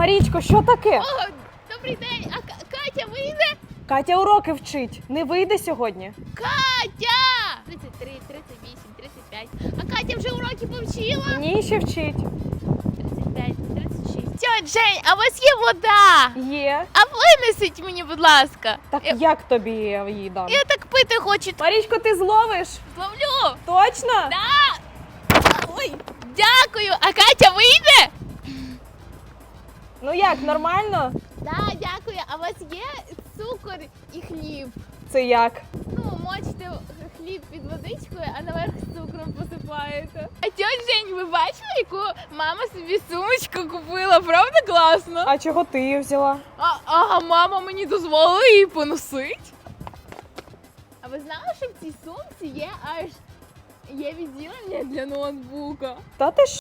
Марічко, що таке? О, добрий день, а К- Катя вийде? Катя уроки вчить. Не вийде сьогодні. Катя! 33, 38, 35. А Катя вже уроки повчила? Ні, ще вчить. 35, 36. Тьоть Жень, а у вас є вода? Є. А винесіть мені, будь ласка. Так Я, як тобі її дам? я так пити хочу. Марічко, ти зловиш? Зловлю. Точно? Да. Ой, дякую. А Катя вийде? Ну як, нормально? Да, дякую. А у вас є цукор і хліб? Це як? Ну, мочите хліб під водичкою, а наверх цукром посипаєте. А тьоть Жень, ви бачили, яку мама собі сумочку купила? Правда класно? А чого ти її взяла? А, а мама мені дозволила її поносити. А ви знали, що в цій сумці є аж є відділення для ноутбука? Та ти